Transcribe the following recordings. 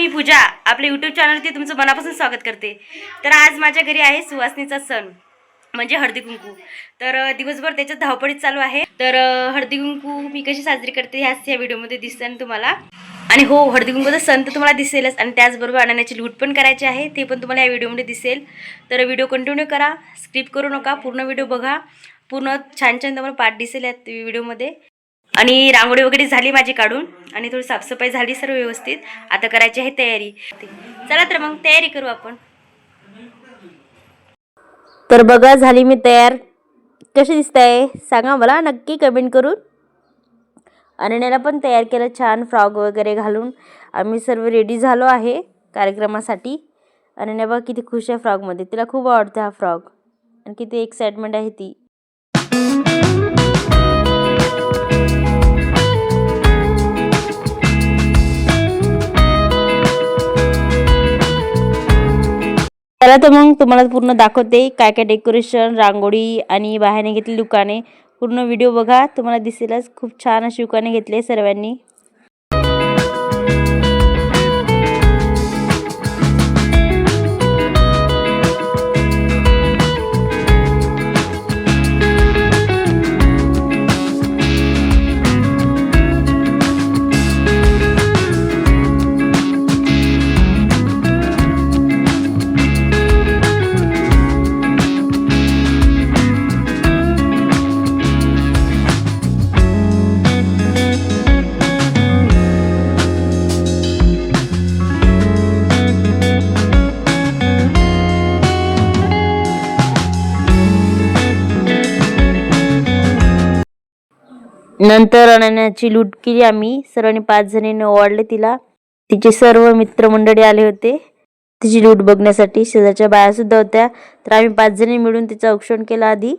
मी पूजा आपल्या यूट्यूब चॅनलवरती तुमचं मनापासून स्वागत करते. तर आज माझ्या घरी आहे सुवासनीचा सण म्हणजे हळदी कुंकू. तर दिवसभर त्याच्यात धावपळीत चालू आहे. तर हळदी कुंकू मी कशी साजरी करते ह्याच या व्हिडिओमध्ये दिसतं तुम्हाला. आणि हो हळदी कुंकूचा सण तर तुम्हाला दिसेलच आणि त्याचबरोबर अनन्याची लूट पण करायची आहे ते पण तुम्हाला या व्हिडिओमध्ये दिसेल. तर व्हिडिओ कंटिन्यू करा स्किप करू नका पूर्ण व्हिडिओ बघा. पूर्ण छान छान तुम्हाला पाठ दिसेल या व्हिडिओमध्ये. आणि रांगोळी वगैरे झाली माझी काढून आणि थोडी साफसफाई झाली सर्व व्यवस्थित. आता करायची आहे तयारी. चला तर मग तयारी करू आपण. तर बघा झाली मी तयार. कशी दिसत आहे? सांगा मला नक्की कमेंट करून. अनन्याला पण तयार केलं छान फ्रॉक वगैरे घालून. आम्ही सर्व रेडी झालो आहे कार्यक्रमासाठी. अनन्या बघा किती खुश आहे फ्रॉकमध्ये. तिला खूप आवडतं हा फ्रॉक. आणि किती एक्साइटमेंट आहे ती. चला तर मग तुम्हाला पूर्ण दाखवते काय काय डेकोरेशन रांगोळी आणि बाहेरने घेतली दुकाने. पूर्ण व्हिडिओ बघा तुम्हाला दिसेलच. खूप छान अशी दुकाने घेतली सर्वांनी. नंतर अनन्याची लूट केली आम्ही. सर्वांनी पाच जणींनी ओवाळले तिला. तिचे सर्व मित्रमंडळी आले होते. तिची लूट बघण्यासाठी शेजारच्या बाया सुद्धा होत्या. तर आम्ही पाच जणी मिळून तिचं औक्षण केलं आधी.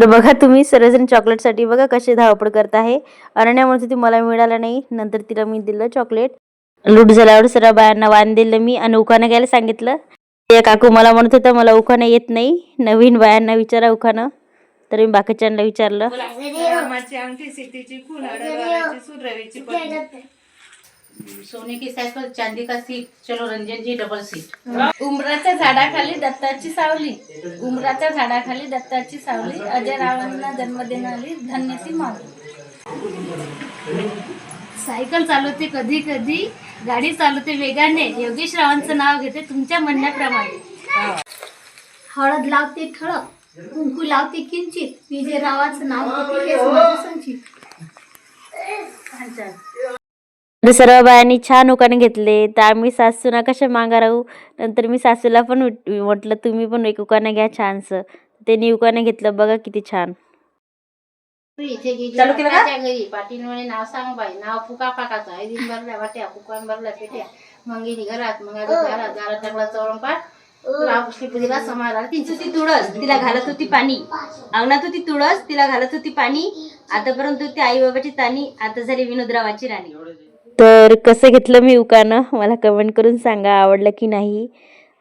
तर बघा तुम्ही सर्वजण चॉकलेटसाठी बघा कसे धावपळ करत आहे. अरण्यामुळे म्हणत होती मला मिळालं नाही. नंतर तिला मी दिलं चॉकलेट. लूट झाल्यावर सर्व बायांना वाण दिलं. मी आणि उखाणं घ्यायला सांगितलं. ते काकू मला म्हणत होतं मला उखाणं येत नाही. नवीन बायांना विचारा उखाणं. तर मी बाकीच्यांना विचारलं. सोने की सायकल पर चांदी का सीट चलो रंजन जी डबल सीट उमराच्या झाडाखाली दत्ताची सावली. उमराच्या झाडाखाली दत्ताची सावली. अजय रावांना जन्म देणारी धन्यती मावली. सायकल चालवते कधी कधी गाडी चालवते वेगाने. योगेश रावांचं नाव घेते तुमच्या म्हणण्याप्रमाणे. हळद लावते ठळक कुंकू लावते किंचित. विजय रावाचं नाव घेते संचित सर्व बायांनी छान उखाणे घेतले. तर आम्ही सासूना कशा मागा राहू? नंतर मी सासूला पण म्हटलं तुम्ही पण एक उखाणं घ्या छानसं. त्यांनी उखाणं घेतलं. बघा किती छान. इथे गेली चालू केलं का? काकाच्या घरी. पाटील म्हणे नाव सांग बाई. नाव फुका पाकाचं आई दिन भरल्या वाट्या फुकान भरल्या पेट्या. मग गेली घरात. मग आली घरात घरात टाकला चवळपाट दिला समाला तिची ती तुळस. तिला घालत होती पाणी. अंगणात होती तुळस. तिला घालत होती पाणी. आतापर्यंत होती आई बाबाची तानी. आता झाली विनोदरावाची राणी. तर कसं घेतलं मी उकानं? मला कमेंट करून सांगा आवडलं की नाही?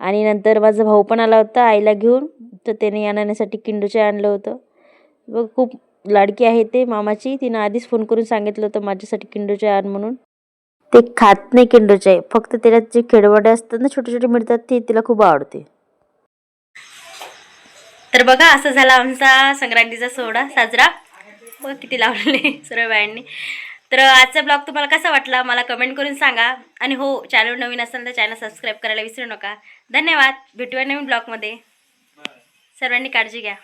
आणि नंतर माझा भाऊ पण आला होता आईला घेऊन तर त्याने आणण्यासाठी किंडूचे आणलं होतं. बघ खूप लाडकी आहे ते मामाची. तिनं आधीच फोन करून सांगितलं होतं माझ्यासाठी किंडूचे आण म्हणून. ते खात नाही किंडूचे. फक्त त्याच्यात जे खेडवडे असतात ना छोटे छोटे मिळतात ते तिला खूप आवडते. तर बघा असं झाला आमचा संक्रांतीचा सोहळा साजरा. बघ किती लावलेले सर्व बायांनी. तर आजचा ब्लॉग तुम्हाला कसा वाटला मला कमेंट करून सांगा. आणि हो चॅनल नवीन असेल तर चॅनल सबस्क्राईब करायला विसरू नका. धन्यवाद. भेटूया नवीन ब्लॉगमध्ये. सर्वांनी काळजी घ्या.